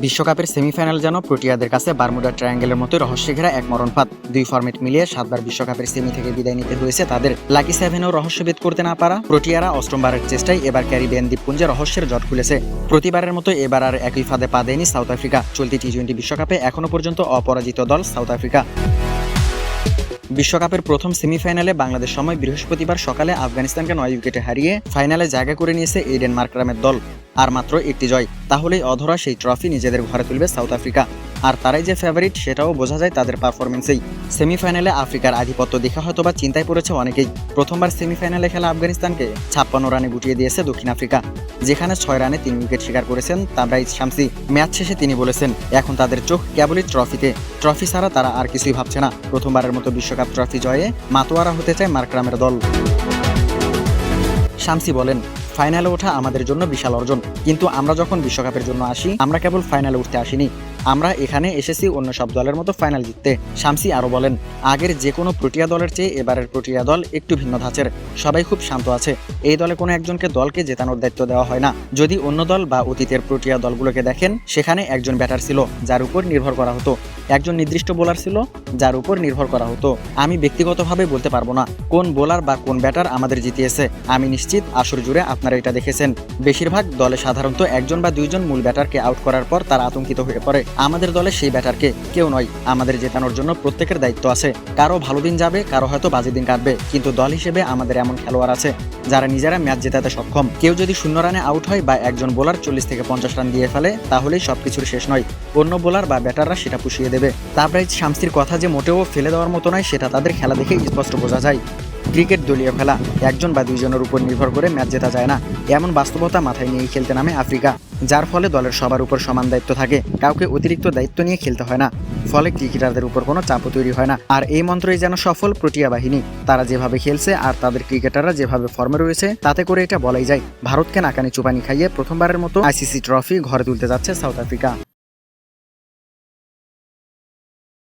বিশ্বকাপের সেমিফাইনাল যেন প্রোটিয়াদের কাছে বারমুডা ট্রায়াঙ্গেলের মতো রহস্য ঘেরা এক মরণফাত দুই ফর্মেট মিলিয়ে সাতবার বিশ্বকাপের সেমি থেকে বিদায় নিতে হয়েছে তাদের। লাকি সেভেনও রহস্যভেদ করতে না পারা, প্রোটিয়ারা অষ্টমবারের চেষ্টায় এবার ক্যারিবিয়ান দ্বীপপুঞ্জে রহস্যের জট খুলেছে। প্রতিবারের মতো এবার আর একই ফাঁদে পা দেয়নি সাউথ আফ্রিকা। চলতি টি টোয়েন্টি বিশ্বকাপে এখনও পর্যন্ত অপরাজিত দল সাউথ আফ্রিকা। বিশ্বকাপের প্রথম সেমিফাইনালে বাংলাদেশ সময় বৃহস্পতিবার সকালে আফগানিস্তানকে নয় উইকেটে হারিয়ে ফাইনালে জায়গা করে নিয়েছে এইডেন মার্করামের দল। আর মাত্র একটি জয়, তাহলেই অধরা সেই ট্রফি নিজেদের ঘরে তুলবে সাউথ আফ্রিকা। আর তারাই যে ফেভারিট সেটাও বোঝা যায় তাদের পারফরমেন্সেই সেমিফাইনালে আফ্রিকার আধিপত্য দেখা হয়তো বা চিন্তায় পড়েছে অনেকেই। প্রথমবার সেমিফাইনালে খেলা আফগানিস্তানকে ছাপ্পান্ন রানে গুটিয়ে দিয়েছে দক্ষিণ আফ্রিকা। যেখানে ছয় রানে তিন উইকেট শিকার করেছেন তাবরাইজ শামসি। ম্যাচ শেষে তিনি বলেছেন, এখন তাদের চোখ কেবলই ট্রফিতে ট্রফি ছাড়া তারা আর কিছুই ভাবছে না। প্রথমবারের মতো বিশ্বকাপ ট্রফি জয়ে মাতোয়ারা হতে চায় মার্করামের দল। শামসি বলেন, ফাইনালে ওঠা আমাদের জন্য বিশাল অর্জন। কিন্তু আমরা যখন বিশ্বকাপের জন্য আসি, আমরা কেবল ফাইনালে উঠতে আসিনি। আমরা এখানে এসেছি অন্য সব দলের মতো ফাইনাল জিততে। শামসি আরও বলেন, আগের যে কোনো প্রোটিয়া দলের চেয়ে এবারের প্রোটিয়া দল একটু ভিন্ন ধাঁচের। সবাই খুব শান্ত আছে। এই দলে কোনো একজনকে দলকে জেতানোর দায়িত্ব দেওয়া হয় না। যদি অন্য দল বা অতীতের প্রোটিয়া দলগুলোকে দেখেন, সেখানে একজন ব্যাটার ছিল, যার উপর নির্ভর করা হতো। একজন নির্দিষ্ট বোলার ছিল, যার উপর নির্ভর করা হতো। আমি ব্যক্তিগতভাবে বলতে পারব না কোন বোলার বা কোন ব্যাটার আমাদের জিতিয়েছে। আমি নিশ্চিত আসর জুড়ে আপনারা এটা দেখেছেন। বেশিরভাগ দলে সাধারণত একজন বা দুইজন মূল ব্যাটারকে আউট করার পর তারা আতঙ্কিত হয়ে পড়ে। আমাদের দলে সেই ব্যাটারকে কেউ নয়। আমাদের জেতানোর জন্য প্রত্যেকের দায়িত্ব আছে। কারও ভালো দিন যাবে, কারও হয়তো বাজে দিন কাটবে। কিন্তু দল হিসেবে আমাদের এমন খেলোয়াড় আছে, যারা নিজেরা ম্যাচ জেতাতে সক্ষম। কেউ যদি শূন্য রানে আউট হয় বা একজন বোলার চল্লিশ থেকে পঞ্চাশ রান দিয়ে ফেলে, তাহলেই সবকিছুর শেষ নয়। অন্য বোলার বা ব্যাটাররা সেটা পুষিয়ে দেবে। তাবরাইজ শামসির কথা যে মোটেও ফেলে দেওয়ার মতো নয়, সেটা তাদের খেলা দেখে স্পষ্ট বোঝা যায়। ক্রিকেট দলীয় খেলা। একজন বা দুইজনের উপর নির্ভর করে ম্যাচ জেতা যায় না। এমন বাস্তবতা মাথায় নিয়ে খেলতে নামে আফ্রিকা, যার ফলে দলের সবার উপর সমান দায়িত্ব থাকে। কাউকে অতিরিক্ত দায়িত্ব নিয়ে খেলতে হয় না, ফলে ক্রিকেটারদের উপর কোনো চাপও তৈরি হয় না। আর এই মন্ত্রই যেন সফল প্রোটিয়া বাহিনী। তারা যেভাবে খেলছে আর তাদের ক্রিকেটাররা যেভাবে ফর্মে রয়েছে, তাতে করে এটা বলাই যায়। ভারতকে নাকানি চুপানি খাইয়ে প্রথমবারের মতো আইসিসি ট্রফি ঘরে তুলতে যাচ্ছে সাউথ আফ্রিকা।